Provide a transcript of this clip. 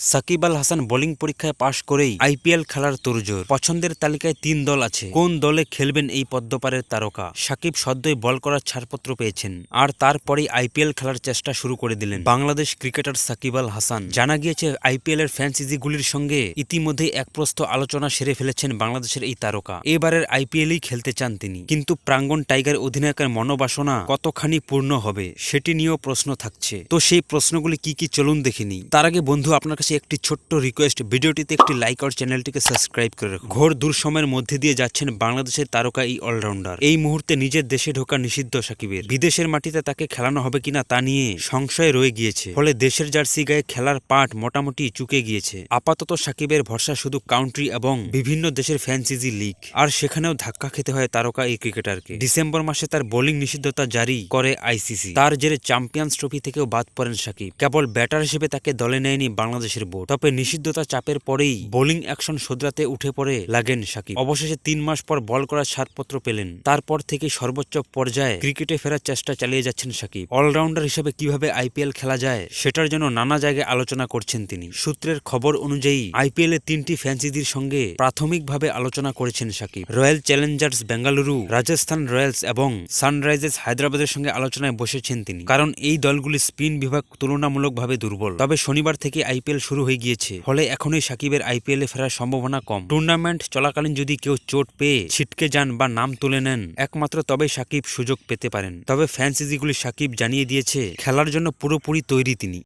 Shakib Al Hasan bowling পরীক্ষায় পাশ করেই IPL খেলার তোড়জোড়। পছন্দের তালিকায় তিন দল আছে। কোন দলে খেলবেন এই পদ্মপারের তারকা? সাকিব সদ্যই বল করার ছাড়পত্র পেয়েছেন। আর তারপরেই আইপিএল খেলার চেষ্টা শুরু করে দিলেন। বাংলাদেশ ক্রিকেটার সাকিব আল হাসান। জানা গিয়েছে, আইপিএল এর ফ্র্যাঞ্চাইজিগুলির সঙ্গে ইতিমধ্যেই একপ্রস্ত আলোচনা সেরে ফেলেছেন বাংলাদেশের এই তারকা। এবারের আইপিএলই খেলতে চান তিনি। কিন্তু প্রাঙ্গন টাইগার অধিনায়কের মনোবাসনা কতখানি পূর্ণ হবে, সেটি নিয়েও প্রশ্ন থাকছে। তো সেই প্রশ্নগুলি কি কি চলুন দেখিনি তার আগে বন্ধু, আপনার কাছে একটি ছোট্ট রিকোয়েস্ট ভিডিওটিতে একটি লাইক আর চ্যানেলটিকে সাবস্ক্রাইব করে রাখুন। ঘোর দূর সময়ের মধ্যে দিয়ে যাচ্ছেন বাংলাদেশের তারকা এই অলরাউন্ডার এই মুহূর্তে নিজের দেশে ঢোকা নিষিদ্ধ সাকিবের। বিদেশের মাটিতে তাকে খেলানো হবে কিনা তা নিয়ে সংশয় রয়ে গিয়েছে। ফলে দেশের জার্সি গায়ে খেলার পাট মোটামুটি চুকে গিয়েছে। আপাতত সাকিবের ভরসা শুধু কাউন্ট্রি এবং বিভিন্ন দেশের ফ্যান্সিজি লিগ আর সেখানেও ধাক্কা খেতে হয় তারকা এই ক্রিকেটারকে ডিসেম্বর মাসে তার বোলিং নিষিদ্ধতা জারি করে আইসিসি তার জেরে চ্যাম্পিয়ন্স ট্রফি থেকেও বাদ পড়েন সাকিব। কেবল ব্যাটার হিসেবে তাকে দলে নেয়নি বাংলাদেশের বোর্ড তবে নিষিদ্ধতা চাপের পরেই বোলিং অ্যাকশন শোধরাতে উঠে পড়ে লাগেন সাকিব। অবশেষে তিন মাস পর বল করার ছাড়পত্র পেলেন। তারপর থেকে সর্বোচ্চ পর্যায়ে ক্রিকেটে ফেরার চেষ্টা চালিয়ে যাচ্ছেন সাকিব। অলরাউন্ডার হিসেবে কীভাবে আইপিএল খেলা যায়, সেটার জন্য নানা জায়গায় আলোচনা করছেন তিনি। সূত্রের খবর অনুযায়ী, আইপিএল এর তিনটি ফ্র্যাঞ্চাইজির সঙ্গে প্রাথমিকভাবে আলোচনা করেছেন Shakib. Royal Challengers Bengaluru, Rajasthan Royals এবং সানরাইজার্স হায়দ্রাবাদের সঙ্গে আলোচনায় বসেছেন তিনি। কারণ এই দলগুলি স্পিন বিভাগ তুলনামূলকভাবে দুর্বল। তবে শনিবার থেকে আইপিএল শুরু হয়ে গিয়েছে। ফলে এখনই সাকিবের আইপিএলে ফেরার সম্ভাবনা কম। টুর্নামেন্ট চলাকালীন যদি কেউ চোট পেয়ে ছিটকে যান বা নাম তুলে নেন, একমাত্র তবে সাকিব সুযোগ পেতে পারেন। তবে ফ্যান্সিজিগুলি সাকিব জানিয়ে দিয়েছে, খেলার জন্য পুরোপুরি তৈরি তিনি।